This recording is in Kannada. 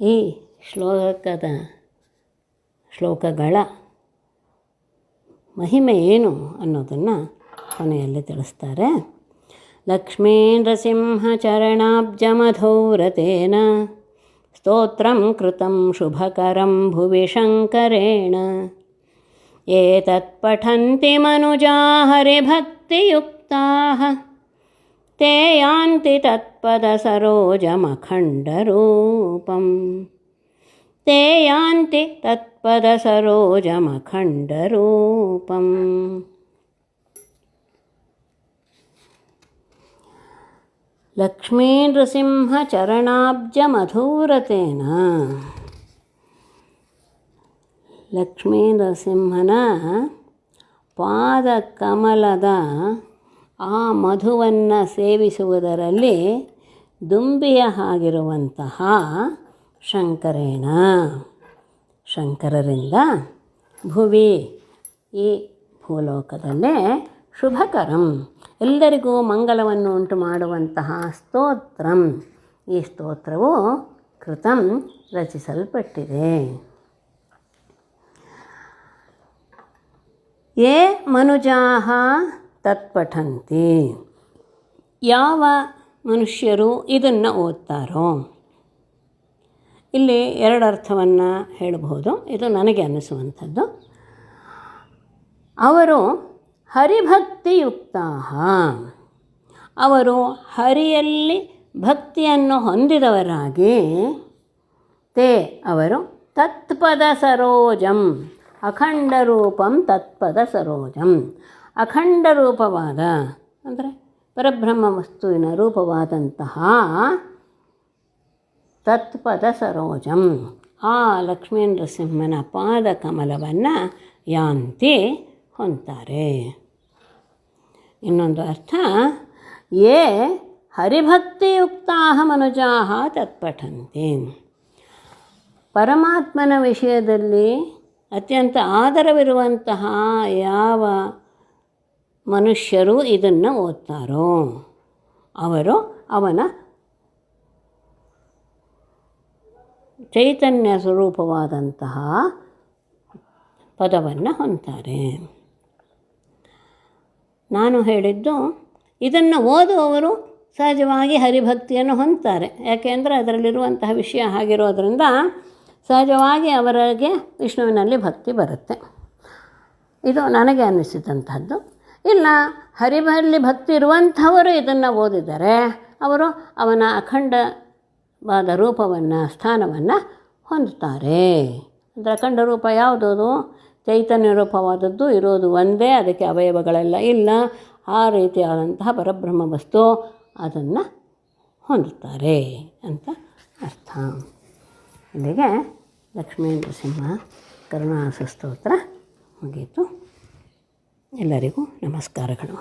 ಈ ಶ್ಲೋಕದ ಶ್ಲೋಕಗಳ ಮಹಿಮೆ ಏನು ಅನ್ನೋದನ್ನು ಕೊನೆಯಲ್ಲಿ ತಿಳಿಸ್ತಾರೆ. ಲಕ್ಷ್ಮೀ ನೃಸಿಂಹಚರಣಾಬ್ಜಮಧೌರತೇನ ಸ್ತೋತ್ರಂ ಕೃತಂ ಶುಭಕರಂ ಭುವಿ ಶಂಕರೇಣ. ಪಠಂತಿ ಮನುಜಾ ಹರಿಭಕ್ತಿಯುಕ್ತಾः ते यान्ति तत्पदसरोजमखण्डरूपं ते यान्ति तत्पदसरोजमखण्डरूपम् ಲಕ್ಷ್ಮೀನೃಸಿಂಹಚರಣಾಬ್ಜಮಧೂರತೇನ ಲಕ್ಷ್ಮೀ ನರಸಿಂಹನ ಪಾದಕಮಲದ ಆ ಮಧುವನ್ನು ಸೇವಿಸುವುದರಲ್ಲಿ ದುಂಬಿಯ ಹಾಗಿರುವಂತಹ ಶಂಕರೇಣ. ಶಂಕರರಿಂದ ಭುವಿ ಈ ಭೂಲೋಕದಲ್ಲೇ ಶುಭಕರಂ. ಎಲ್ಲರಿಗೂ ಮಂಗಲವನ್ನು ಉಂಟು ಮಾಡುವಂತಹ ಸ್ತೋತ್ರಂ. ಈ ಸ್ತೋತ್ರವು ಕೃತಂ ರಚಿಸಲ್ಪಟ್ಟಿದೆ. ಯೇ ಮನುಜಾಹ ತತ್ಪಠಂತಿ. ಯಾವ ಮನುಷ್ಯರು ಇದನ್ನು ಓದ್ತಾರೋ? ಇಲ್ಲಿ ಎರಡು ಅರ್ಥವನ್ನು ಹೇಳಬಹುದು. ಇದು ನನಗೆ ಅನ್ನಿಸುವಂಥದ್ದು. ಅವರು ಹರಿಭಕ್ತಿಯುಕ್ತ ಅವರು ಹರಿಯಲ್ಲಿ ಭಕ್ತಿಯನ್ನು ಹೊಂದಿದವರಾಗಿ ತೇ ಅವರು ತತ್ಪದ ಸರೋಜಂ ಅಖಂಡ ರೂಪಂ ತತ್ಪದ ಸರೋಜಂ. ಅಖಂಡ ರೂಪವಾದ, ಅಂದರೆ ಪರಬ್ರಹ್ಮ ವಸ್ತುವಿನ ರೂಪವಾದಂತಹ ತತ್ಪದ ಸರೋಜಂ. ಆ ಲಕ್ಷ್ಮೀ ನರಸಿಂಹನ ಪಾದ ಕಮಲವನ್ನು ಯಾಂತಿ ಹೊಂತಾರೆ. ಇನ್ನೊಂದು ಅರ್ಥ, ಯೇ ಹರಿಭಕ್ತಿಯುಕ್ತಾ ಮನುಜಾ ತತ್ಪಠಂತಿ. ಪರಮಾತ್ಮನ ವಿಷಯದಲ್ಲಿ ಅತ್ಯಂತ ಆದರವಿರುವಂತಹ ಯಾವ ಮನುಷ್ಯರು ಇದನ್ನು ಓದ್ತಾರೋ? ಅವರು ಅವನ ಚೈತನ್ಯ ಸ್ವರೂಪವಾದಂತಹ ಪದವನ್ನು ಹೊಂತಾರೆ ನಾನು ಹೇಳಿದ್ದು, ಇದನ್ನು ಓದುವವರು ಸಹಜವಾಗಿ ಹರಿಭಕ್ತಿಯನ್ನು ಹೊಂದ್ತಾರೆ. ಯಾಕೆಂದರೆ ಅದರಲ್ಲಿರುವಂತಹ ವಿಷಯ ಆಗಿರೋದ್ರಿಂದ ಸಹಜವಾಗಿ ಅವರಿಗೆ ವಿಷ್ಣುವಿನಲ್ಲಿ ಭಕ್ತಿ ಬರುತ್ತೆ. ಇದು ನನಗೆ ಅನ್ನಿಸಿದಂಥದ್ದು ಇಲ್ಲ ಹರಿಬಲ್ಲಿ ಭಕ್ತಿ ಇರುವಂಥವರು ಇದನ್ನು ಓದಿದರೆ ಅವರು ಅವನ ಅಖಂಡವಾದ ರೂಪವನ್ನು, ಸ್ಥಾನವನ್ನು ಹೊಂದುತ್ತಾರೆ. ಅಂದರೆ ಅಖಂಡ ರೂಪ ಯಾವುದದು ಚೈತನ್ಯ ರೂಪವಾದದ್ದು ಇರೋದು ಒಂದೇ, ಅದಕ್ಕೆ ಅವಯವಗಳೆಲ್ಲ ಇಲ್ಲ. ಆ ರೀತಿಯಾದಂತಹ ಪರಬ್ರಹ್ಮ ವಸ್ತು ಅದನ್ನು ಹೊಂದುತ್ತಾರೆ ಅಂತ ಅರ್ಥ. ಇಲ್ಲಿಗೆ ಲಕ್ಷ್ಮೀ ನರಸಿಂಹ ಕರುಣಾಸ ಸ್ತೋತ್ರ ಮುಗೀತು. ಎಲ್ಲರಿಗೂ ನಮಸ್ಕಾರಗಳು.